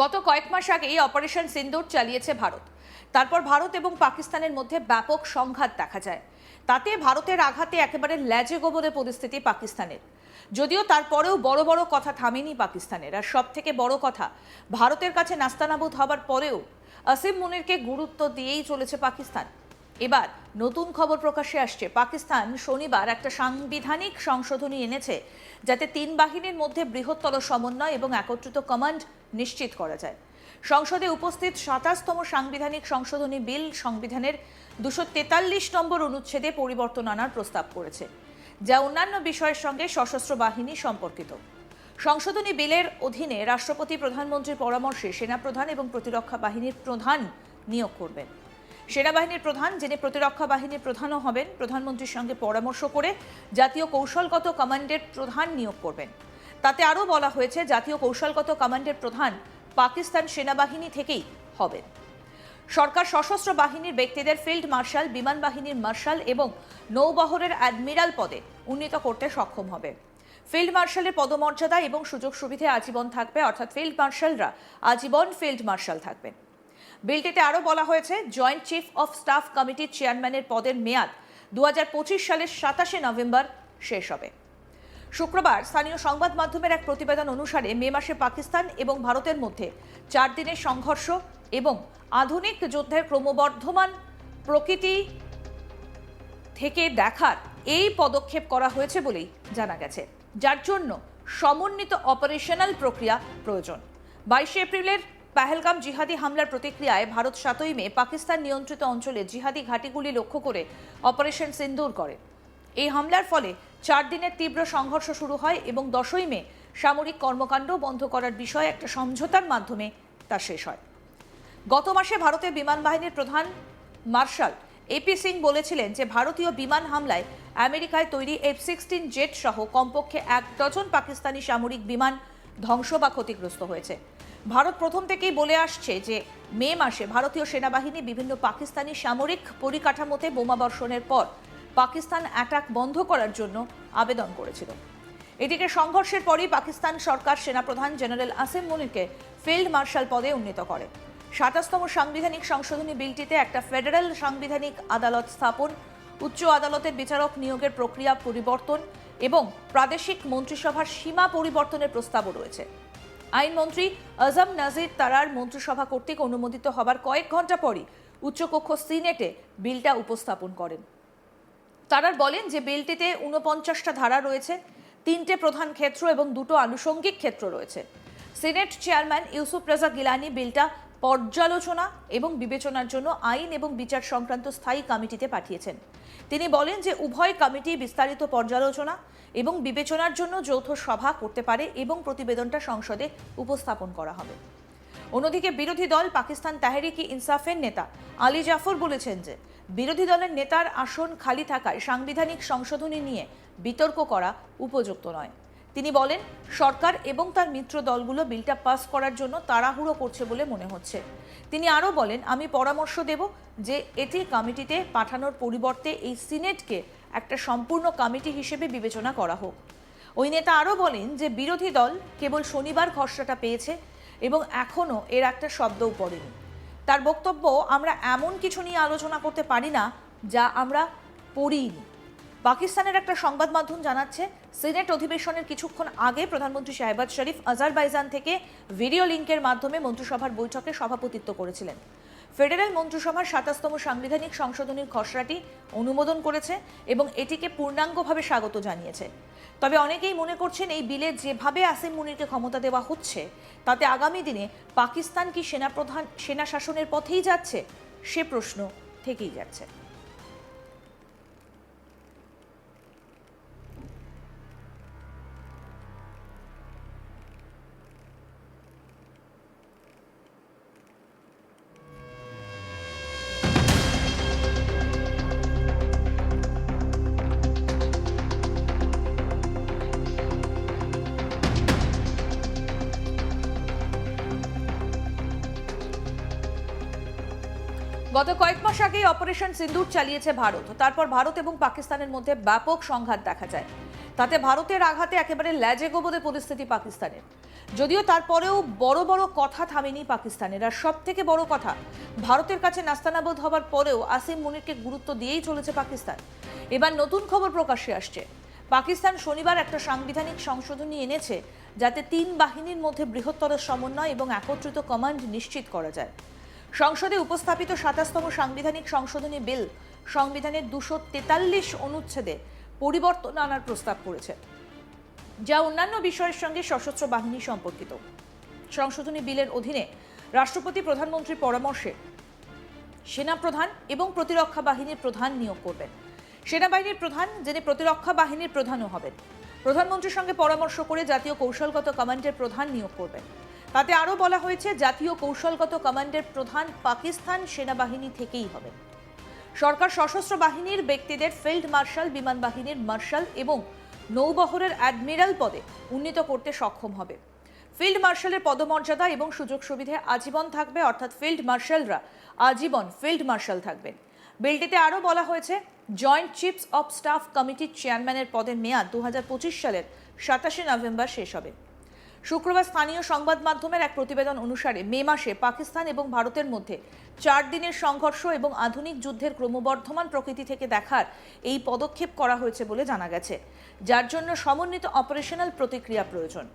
গত কয়েক মাস আগে এই অপারেশন সিন্দুর চালিয়েছে ভারত। তারপর ভারত এবং পাকিস্তানের মধ্যে ব্যাপক সংঘাত দেখা যায়। তাতে ভারতের আঘাতে একেবারে ল্যাজে গোবরে পরিস্থিতি পাকিস্তানের। যদিও তারপরেও বড় বড় কথা থামেনি পাকিস্তানের। আর সব থেকে বড় কথা, ভারতের কাছে নাস্তানাবুদ হবার পরেও আসিম মুনিরকে গুরুত্ব দিয়েই চলেছে পাকিস্তান। এবার নতুন খবর প্রকাশ্যে আসছে। পাকিস্তান শনিবার একটা সাংবিধানিক সংশোধনী এনেছে, যাতে তিন বাহিনীর মধ্যে বৃহত্তর সমন্বয় এবং একত্রিত কমান্ড নিশ্চিত করা যায়। সংসদে উপস্থিত সাতাশতম সাংবিধানিক সংশোধনী বিল সংবিধানের দুশো তেতাল্লিশ নম্বর অনুচ্ছেদে পরিবর্তন আনার প্রস্তাব করেছে, যা অন্যান্য বিষয়ের সঙ্গে সশস্ত্র বাহিনী সম্পর্কিত। সংশোধনী বিলের অধীনে রাষ্ট্রপতি, প্রধানমন্ত্রীর পরামর্শে সেনাপ্রধান এবং প্রতিরক্ষা বাহিনীর প্রধান নিয়োগ করবেন। সেনাবাহিনীর প্রধান, যিনি প্রতিরক্ষা বাহিনীর প্রধানও হবেন, প্রধানমন্ত্রীর সঙ্গে পরামর্শ করে জাতীয় কৌশলগত কমান্ডের প্রধান নিয়োগ করবেন। তাতে আরও বলা হয়েছে, জাতীয় কৌশলগত কমান্ডের প্রধান পাকিস্তান সেনাবাহিনী থেকেই হবেন। সরকার সশস্ত্র বাহিনীর ব্যক্তিদের ফিল্ড মার্শাল, বিমান বাহিনীর মার্শাল এবং নৌবহরের অ্যাডমিরাল পদে উন্নীত করতে সক্ষম হবে। ফিল্ড মার্শালের পদমর্যাদা এবং সুযোগ সুবিধে আজীবন থাকবে, অর্থাৎ ফিল্ড মার্শালরা আজীবন ফিল্ড মার্শাল থাকবেন। বিলটিতে আরও বলা হয়েছে, জয়েন্ট চিফ অফ স্টাফ কমিটির চেয়ারম্যানের পদের মেয়াদ দুহাজার পঁচিশ সালের সাতাশে নভেম্বর শেষ হবে। শুক্রবার স্থানীয় সংবাদ মাধ্যমের এক প্রতিবেদন অনুসারে মে মাসে পাকিস্তান এবং ভারতের মধ্যে চার দিনের সংঘর্ষ এবং আধুনিক যুদ্ধের ক্রমবর্ধমান প্রকৃতি থেকে দেখার এই পদক্ষেপ করা হয়েছে বলেই জানা গেছে। যার জন্য সমন্বিত অপারেশনাল প্রক্রিয়া প্রয়োজন। বাইশে এপ্রিলের পেহেলগাম জিহাদি হামলার প্রতিক্রিয়ায় ভারত সাতই মে পাকিস্তান নিয়ন্ত্রিত অঞ্চলে জিহাদি ঘাঁটিগুলি লক্ষ্য করে অপারেশন সিন্দুর করে। এই হামলার ফলে চার দিনের তীব্র সংঘর্ষ শুরু হয় এবং দশই মে সামরিক কর্মকাণ্ড বন্ধ করার বিষয়ে একটা সমঝোতার মাধ্যমে তা শেষ হয়। গত মাসে ভারতের বিমান বাহিনীর প্রধান মার্শাল এপি সিং বলেছিলেন যে, ভারতীয় বিমান হামলায় আমেরিকায় তৈরি এফ সিক্সটিন জেট সহ কমপক্ষে এক ডজন পাকিস্তানি সামরিক বিমান ধ্বংস বা ক্ষতিগ্রস্ত হয়েছে। ভারত প্রথম থেকেই বলে আসছে যে মে মাসে ভারতীয় সেনাবাহিনী বিভিন্ন পাকিস্তানি সামরিক পরিকাঠামোতে বোমা বর্ষণের পর পাকিস্তান অ্যাটাক বন্ধ করার জন্য আবেদন করেছিল। এদিকে সংঘর্ষের পরই পাকিস্তান সরকার সেনাপ্রধান জেনারেল আসিম মুনিরকে ফিল্ড মার্শাল পদে উন্নীত করে। সাতাশতম সাংবিধানিক সংশোধনী বিলটিতে একটা ফেডারেল সাংবিধানিক আদালত স্থাপন, উচ্চ আদালতের বিচারক নিয়োগের প্রক্রিয়া পরিবর্তন এবং প্রাদেশিক মন্ত্রিসভার সীমা পরিবর্তনের প্রস্তাবও রয়েছে। আইনমন্ত্রী আজম নাজির তারার মন্ত্রিসভা কর্তৃক অনুমোদিত হবার কয়েক ঘণ্টা পরই উচ্চকক্ষ সিনেটে বিলটা উপস্থাপন করেন। তারার বলেন যে বিলটিতে ঊনপঞ্চাশটা ধারা রয়েছে, তিনটে প্রধান ক্ষেত্র এবং দুটো আনুষঙ্গিক ক্ষেত্র রয়েছে। সিনেট চেয়ারম্যান ইউসুফ রাজা গিলানি বিলটা পর্যালোচনা এবং বিবেচনার জন্য আইন এবং বিচার সংক্রান্ত স্থায়ী কমিটিতে পাঠিয়েছেন। তিনি বলেন যে উভয় কমিটি বিস্তারিত পর্যালোচনা এবং বিবেচনার জন্য যৌথ সভা করতে পারে এবং প্রতিবেদনটা সংসদে উপস্থাপন করা হবে। অন্যদিকে বিরোধী দল পাকিস্তান তাহরিকি ইনসাফের নেতা আলী জাফর বলেছেন যে বিরোধী দলের নেতার আসন খালি থাকায় সাংবিধানিক সংশোধনী নিয়ে বিতর্ক করা উপযুক্ত নয়। তিনি বলেন, সরকার এবং তার মিত্র দলগুলো বিলটা পাস করার জন্য তাড়াহুড়ো করছে বলে মনে হচ্ছে। তিনি আরও বলেন, আমি পরামর্শ দেব যে এটি কমিটিতে পাঠানোর পরিবর্তে এই সিনেটকে একটা সম্পূর্ণ কমিটি হিসেবে বিবেচনা করা হোক। ওই নেতা আরও বলেন যে, বিরোধী দল কেবল শনিবার খসড়াটা পেয়েছে এবং এখনও এর একটা শব্দও পড়েনি। তার বক্তব্য আমরা এমন কিছু নিয়ে আলোচনা করতে পারি না যা আমরা পড়িনি পাকিস্তানের একটা সংবাদ মাধ্যম জানাচ্ছে, সিনেট অধিবেশনের কিছুক্ষণ আগে প্রধানমন্ত্রী শাহবাজ শরীফ আজারবাইজান থেকে ভিডিও লিঙ্কের মাধ্যমে মন্ত্রিসভার বৈঠকে সভাপতিত্ব করেছিলেন। ফেডারেল মন্ত্রিসভার সাতাশতম সাংবিধানিক সংশোধনীর খসড়াটি অনুমোদন করেছে এবং এটিকে পূর্ণাঙ্গভাবে স্বাগত জানিয়েছে। তবে অনেকেই মনে করছেন এই বিলে যেভাবে আসিম মুনিরকে ক্ষমতা দেওয়া হচ্ছে, তাতে আগামী দিনে পাকিস্তান কি সেনাপ্রধান, সেনা শাসনের পথেই যাচ্ছে, সে প্রশ্ন থেকেই যাচ্ছে। গত কয়েক মাস আগেই অপারেশন সিন্দুর চালিয়েছে ভারত। তারপর ভারত এবং পাকিস্তানের মধ্যে ব্যাপক সংঘাত দেখা যায়। তাতে ভারতের আঘাতে একেবারে ল্যাজে গোবরে পরিস্থিতি পাকিস্তানের। যদিও তারপরেও বড় বড় কথা থামেনি পাকিস্তানের। আর সব থেকে বড় কথা, ভারতের কাছে নাস্তানাবোধ হবার পরেও আসিম মুনিরকে গুরুত্ব দিয়েই চলেছে পাকিস্তান। এবার নতুন খবর প্রকাশ্যে আসছে। পাকিস্তান শনিবার একটা সাংবিধানিক সংশোধনী এনেছে, যাতে তিন বাহিনীর মধ্যে বৃহত্তর সমন্বয় এবং একত্রিত কমান্ড নিশ্চিত করা যায়। সংসদে উপস্থাপিত সাতাশতম সাংবিধানিক সংশোধনী বিল, সংবিধানের দুশো তেতাল্লিশ অনুচ্ছেদে পরিবর্তন আনার প্রস্তাব করেছে, যা অন্যান্য বিষয়ের সঙ্গে সশস্ত্র বাহিনী সম্পর্কিত। সংশোধনী বিলের অধীনে রাষ্ট্রপতি প্রধানমন্ত্রীর পরামর্শে সেনাপ্রধান এবং প্রতিরক্ষা বাহিনীর প্রধান নিয়োগ করবেন। সেনাবাহিনীর প্রধান, যিনি প্রতিরক্ষা বাহিনীর প্রধানও হবেন, প্রধানমন্ত্রীর সঙ্গে পরামর্শ করে জাতীয় কৌশলগত কমান্ডের প্রধান নিয়োগ করবেন। তাতে আরও বলা হয়েছে, জাতীয় কৌশলগত কমান্ডের প্রধান পাকিস্তান সেনাবাহিনী থেকেই হবে। সরকার সশস্ত্র বাহিনীর ব্যক্তিদের ফিল্ড মার্শাল, বিমান বাহিনীর মার্শাল এবং নৌবহরের অ্যাডমিরাল পদে উন্নীত করতে সক্ষম হবে। ফিল্ড মার্শালের পদমর্যাদা এবং সুযোগ সুবিধে আজীবন থাকবে, অর্থাৎ ফিল্ড মার্শালরা আজীবন ফিল্ড মার্শাল থাকবেন। বিলটিতে আরও বলা হয়েছে, জয়েন্ট চিফস অফ স্টাফ কমিটির চেয়ারম্যানের পদের মেয়াদ দু হাজার পঁচিশ সালের সাতাশে নভেম্বর শেষ হবে। শুক্রবার স্থানীয় সংবাদ মাধ্যমের এক প্রতিবেদন অনুসারে মে মাসে পাকিস্তান এবং ভারতের মধ্যে চার দিনের সংঘর্ষ এবং আধুনিক যুদ্ধের ক্রমবর্ধমান প্রকৃতি থেকে দেখার এই পদক্ষেপ করা হয়েছে বলে জানা গেছে, যার জন্য সমন্বিত অপারেশনাল প্রতিক্রিয়া প্রয়োজন।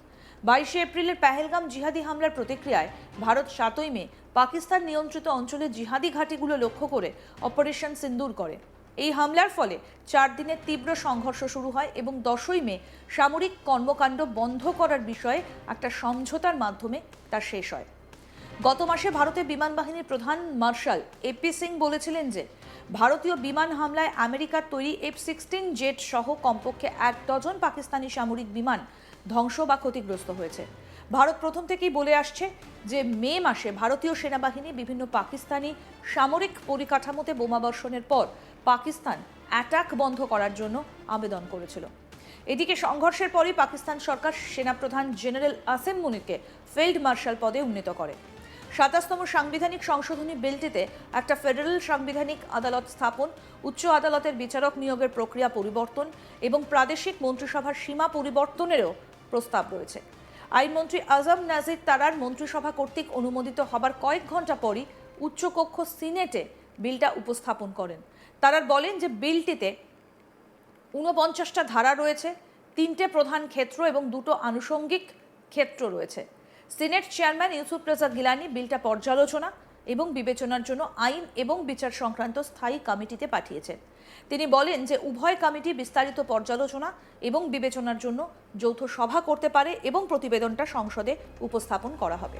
বাইশে এপ্রিলের পেহেলগাম জিহাদি হামলার প্রতিক্রিয়ায় ভারত সাতই মে পাকিস্তান নিয়ন্ত্রিত অঞ্চলে জিহাদি ঘাঁটিগুলো লক্ষ্য করে অপারেশন সিন্দুর করে। এই হামলার ফলে চার দিনের তীব্র সংঘর্ষ শুরু হয় এবং দশই মে সামরিক কর্মকাণ্ড বন্ধ করার বিষয়ে একটা সমঝোতার মাধ্যমে তা শেষ হয়। গত মাসে ভারতের বিমান বাহিনীর প্রধান মার্শাল এপি সিং বলেছিলেন যে, ভারতীয় বিমান হামলায় আমেরিকার তৈরি এফ সিক্সটিন জেট সহ কমপক্ষে এক ডজন পাকিস্তানি সামরিক বিমান ধ্বংস বা ক্ষতিগ্রস্ত হয়েছে। ভারত প্রথম থেকেই বলে আসছে যে, মে মাসে ভারতীয় সেনাবাহিনী বিভিন্ন পাকিস্তানি সামরিক পরিকাঠামোতে বোমাবর্ষণের পর পাকিস্তান অ্যাটাক বন্ধ করার জন্য আবেদন করেছিল। এদিকে সংঘর্ষের পরই পাকিস্তান সরকার সেনাপ্রধান জেনারেল আসিম মুনিরকে ফিল্ড মার্শাল পদে উন্নীত করে। সাতাশতম সাংবিধানিক সংশোধনী বিলটিতে একটা ফেডারেল সাংবিধানিক আদালত স্থাপন, উচ্চ আদালতের বিচারক নিয়োগের প্রক্রিয়া পরিবর্তন এবং প্রাদেশিক মন্ত্রিসভার সীমা পরিবর্তনেরও প্রস্তাব রয়েছে। আইনমন্ত্রী আজম নাজির তারার মন্ত্রিসভা কর্তৃক অনুমোদিত হবার কয়েক ঘণ্টা পরই উচ্চকক্ষ সিনেটে বিলটা উপস্থাপন করেন। তারার বলেন যে বিলটিতে ঊনপঞ্চাশটা ধারা রয়েছে, তিনটে প্রধান ক্ষেত্র এবং দুটো আনুষঙ্গিক ক্ষেত্র রয়েছে। সিনেট চেয়ারম্যান ইউসুফ রাজা গিলানি বিলটা পর্যালোচনা এবং বিবেচনার জন্য আইন এবং বিচার সংক্রান্ত স্থায়ী কমিটিতে পাঠিয়েছেন তিনি বলেন যে উভয় কমিটি বিস্তারিত পর্যালোচনা এবং বিবেচনার জন্য যৌথ সভা করতে পারে এবং প্রতিবেদনটা সংসদে উপস্থাপন করা হবে।